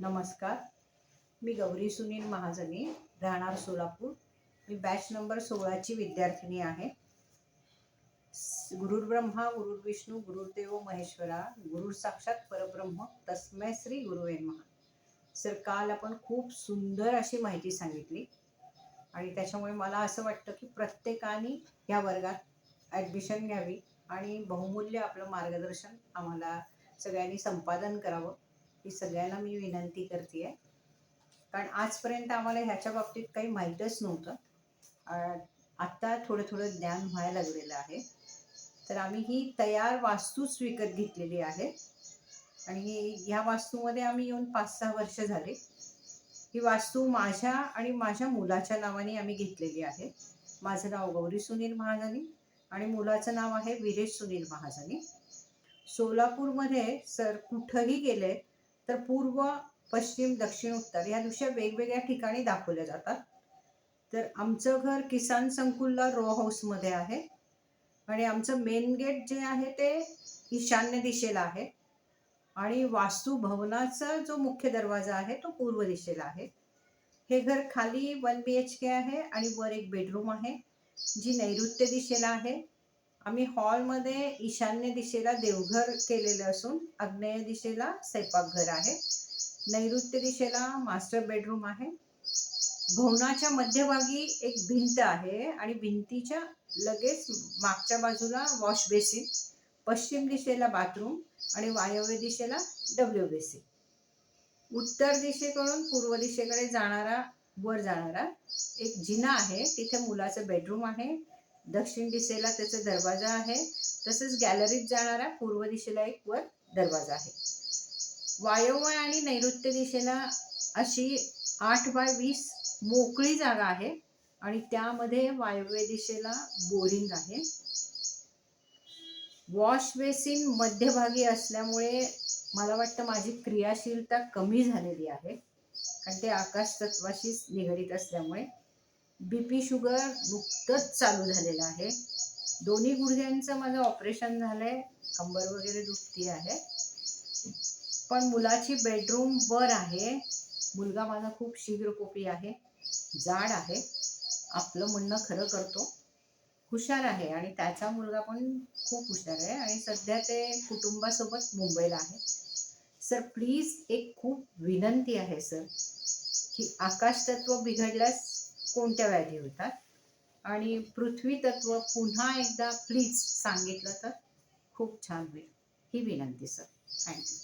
नमस्कार. मी गौरी सुनील महाजनी राहणार सोलापूर. मी बॅच नंबर सोळाची विद्यार्थिनी आहे. गुरुर्ब्रह्मा गुरुर्विष्णू ब्रह्मा विष्णू गुरुर्देव महेश्वरा गुरुर साक्षात परब्रह्म तस्मै श्री गुरुवे महा सर काल आपण खूप सुंदर अशी माहिती सांगितली. आणि त्याच्यामुळे मला असं वाटतं की प्रत्येकाने या वर्गात ॲडमिशन घ्यावी आणि बहुमूल्य आपलं मार्गदर्शन आम्हाला सगळ्यांनी संपादन करावं. ही सगळ्यांना मी विनंती करते आहे कारण आजपर्यंत आम्हाला ह्याच्या बाबतीत काही माहीतच नव्हतं. आत्ता थोडं थोडं ज्ञान व्हायला लागलेलं आहे. तर आम्ही ही तयार वास्तूच विकत घेतलेली आहे. आणि ह्या वास्तूमध्ये आम्ही येऊन पाच सहा वर्ष झाले. ही वास्तू माझ्या आणि माझ्या मुलाच्या नावाने आम्ही घेतलेली आहे. माझं नाव गौरी सुनील महाजनी आणि मुलाचं नाव आहे विरेश सुनील महाजनी. सोलापूरमध्ये सर कुठंही गेले तर पूर्व पश्चिम दक्षिण उत्तर या दिवशी वेगवेगळ्या ठिकाणी दाखवल्या जातात. तर आमचं घर किसान संकुलला रो हाऊसमध्ये आहे. आणि आमचं मेन गेट जे आहे ते ईशान्य दिशेला आहे. आणि वास्तू भवनाचा जो मुख्य दरवाजा आहे तो पूर्व दिशेला आहे. हे घर खाली वन बी एच के आहे आणि वर एक बेडरूम आहे जी नैऋत्य दिशेला आहे. आम्ही हॉलमध्ये ईशान्य दिशेला देवघर केलेलं असून आग्नेय दिशेला स्वयंपाकघर आहे. नैऋत्य दिशेला मास्टर बेडरूम आहे. भवनाच्या मध्यभागी एक भिंत आहे आणि भिंतीच्या लगेच मागच्या बाजूला वॉश बेसिन पश्चिम दिशेला बाथरूम आणि वायव्य दिशेला डब्ल्यू बेसिन. उत्तर दिशेकडून पूर्व दिशेकडे जाणारा वर जाणारा एक जिना आहे. तिथे मुलाचं बेडरूम आहे. दक्षिण दिशेला त्याचा दरवाजा आहे. तसंच गॅलरीत जाणारा पूर्व दिशेला एक वर दरवाजा आहे. वायव्य आणि नैऋत्य दिशेला अशी आठ बाय वीस मोकळी जागा आहे. आणि त्यामध्ये वायव्य दिशेला बोरिंग आहे. वॉश बेसिन मध्यभागी असल्यामुळे मला वाटतं माझी क्रियाशीलता कमी झालेली आहे. कारण ते आकाश तत्वाशीच निगडीत असल्यामुळे. बी पी शुगर नुकतंच चालू झालेलं आहे. दोन्ही गुडघ्यांचं माझं ऑपरेशन झालं आहे कंबर वगैरे दुखती आहे. पण मुलाची बेडरूम वर आहे. मुलगा माझा खूप शीघ्रकोपी आहे. जाड आहे. आपलं म्हणणं खरं करतो. हुशार आहे आणि त्याचा मुलगा पण खूप हुशार आहे आणि सध्या ते कुटुंबासोबत मुंबईला आहे. सर प्लीज एक खूप विनंती आहे सर की आकाशतत्व बिघडल्यास कोणत्या व्याधी होतात आणि पृथ्वी तत्व पुन्हा एकदा प्लीज सांगितलं तर खूप छान होईल. ही विनंती सर थँक्यू